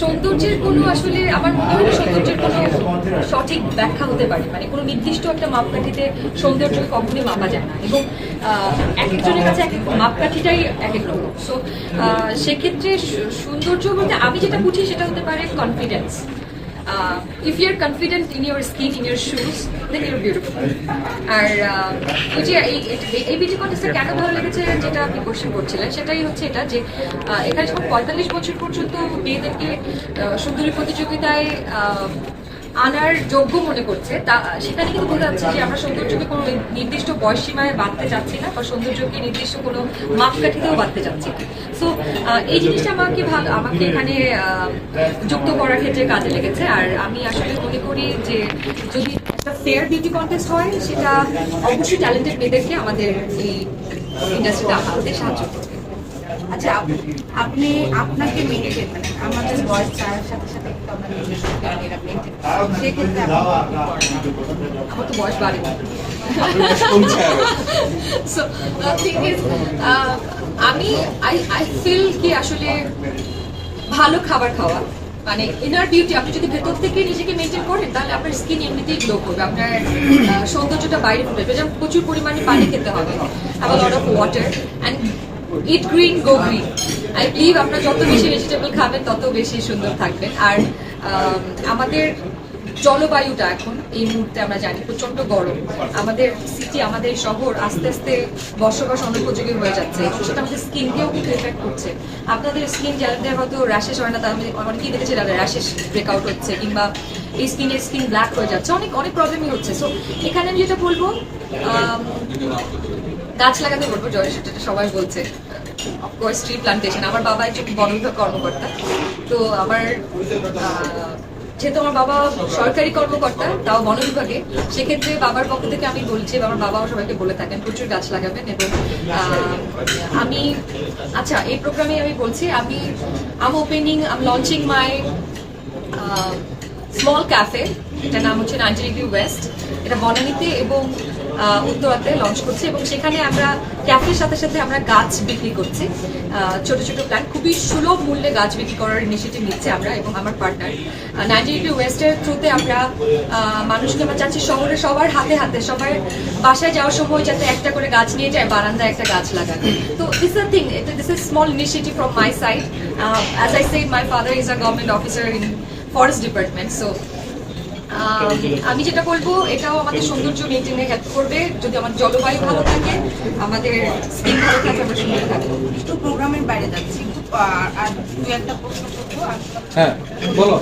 সৌন্দর্যের কোনো আসলে আমার মনে হয় সৌন্দর্যের কোনো সঠিক ব্যাখ্যা হতে পারে। মানে কোনো নির্দিষ্ট একটা মাপকাঠিতে সৌন্দর্যকে কখনোই মাপা যায় না। এবং এক একজনের কাছে এক এক মাপকাঠিটাই এক এক রকম। সো সেক্ষেত্রে সৌন্দর্য বলতে আমি যেটা বুঝি সেটা হতে পারে confidence if if you're confident in your skin, in your shoes, then you're beautiful. আর ওই যে এই বিটি কন্টেস্টে কেন ভালো লেগেছে যেটা আপনি কোশ্চেন করছিলেন সেটাই হচ্ছে এটা যে এখানে যখন পঁয়তাল্লিশ বছর পর্যন্ত মেয়েদেরকে সুন্দরী প্রতিযোগিতায় আনার যোগ্য মনে করছে, তা সেখানে কিন্তু বোঝা যাচ্ছে যে আমরা সৌন্দর্যকে কোনো নির্দিষ্ট বয়স সীমায় বাঁধতে চাচ্ছি না, বা সৌন্দর্যকে নির্দিষ্ট কোনো মাপকাঠিতেও বাঁধতে চাচ্ছি না। সো এই জিনিসটা আমাকে ভালো, আমাকে এখানে যুক্ত করার ক্ষেত্রে কাজে লেগেছে। আর আমি আসলে মনে করি যে যদি একটা ফেয়ার বিউটি কন্টেস্ট হয়, সেটা অবশ্যই ট্যালেন্টেড মেয়েদেরকে আমাদের এই ইন্ডাস্ট্রিতে আনতে সাহায্য করবে। আচ্ছা আপ- আপনি, আপনাকে মেনে মানে আমাদের বয়স চার সাথে সাথে কিন্তু সেক্ষেত্রে আপনি কি করেন? আমার তো বয়স বাড়ে সো থিং ইজ আমি আই আই ফিল কি আসলে ভালো খাবার খাওয়া। মানে ইনার বিউটি আপনি যদি ভেতর থেকে নিজেকে মেনটেন করেন তাহলে আপনার স্কিন এমনিতেই গ্লো করবে। আপনার সৌন্দর্যটা বাইরে ফুটে আসবে। যেমন প্রচুর পরিমাণে পানি খেতে হবে। Lot of water and eat green go green I believe আপনার যত বেশি ভেজিটেবল খাবেন তত বেশি সুন্দর থাকবেন। আর আম, আমাদের জলবায়ুটা এখন এই মুহূর্তে আমরা জানি প্রচণ্ড গরম। আমাদের সিটি আমাদের শহর আস্তে আস্তে বসবাস অনুপযোগী হয়ে যাচ্ছে। সেটা আমাদের স্কিনকেও কিন্তু এফেক্ট করছে। আপনাদের স্কিন যাদের হয়তো র্যাশেস হয় না মধ্যে অনেকেই দেখেছে যাদের র্যাশেস ব্রেকআউট হচ্ছে কিংবা এই স্কিনের স্কিন ব্ল্যাক হয়ে যাচ্ছে। অনেক অনেক প্রবলেমই হচ্ছে। সো এখানে আমি যেটা বলব গাছ লাগাতে বলব, জয় সেটা সবাই বলছে। অফকোর্স ট্রি প্লান্টেশন আমার বাবা একজন বন কর্মকর্তা। তো আমার যেহেতু আমার বাবা সরকারি কর্মকর্তা, তাও বন বিভাগে, সেক্ষেত্রে বাবার পক্ষ থেকে আমি বলছি আমার বাবাও সবাইকে বলে থাকেন, প্রচুর গাছ লাগাবেন এবং আমি আচ্ছা এই প্রোগ্রামে আমি বলছি, আমি I'm opening I'm launching my small cafe এটার নাম হচ্ছে নাইনটি ডিগ্রি ওয়েস্ট। এটা বনানীতে এবং উত্তরাতে লঞ্চ করছি এবং সেখানে আমরা ক্যাফের সাথে সাথে আমরা গাছ বিক্রি করছি। ছোট ছোট প্ল্যান খুবই সুলভ মূল্যে গাছ বিক্রি করার ইনিশিয়েটিভ নিচ্ছে আমরা এবং আমার পার্টনার নাইনটি ডিগ্রি ওয়েস্টের থ্রুতে আমরা মানুষকে আমরা চাচ্ছি শহরে সবার হাতে হাতে, সবার বাসায় যাওয়ার সময় যাতে একটা করে গাছ নিয়ে যায়, বারান্দায় একটা গাছ লাগানো। তো this is thing this is small initiative from my side as I say my father is a government officer in forest department so আমি যেটা বলব এটাও আমাদের সৌন্দর্য মেনটেনে হেল্প করবে। যদি আমার জলবায়ু ভালো থাকে আমাদের স্কিন ভালো থাকে আমরা সুন্দর থাকব। একটু প্রোগ্রামের বাইরে যাচ্ছি। আর দু একটা প্রশ্ন করব আর হ্যাঁ বলো।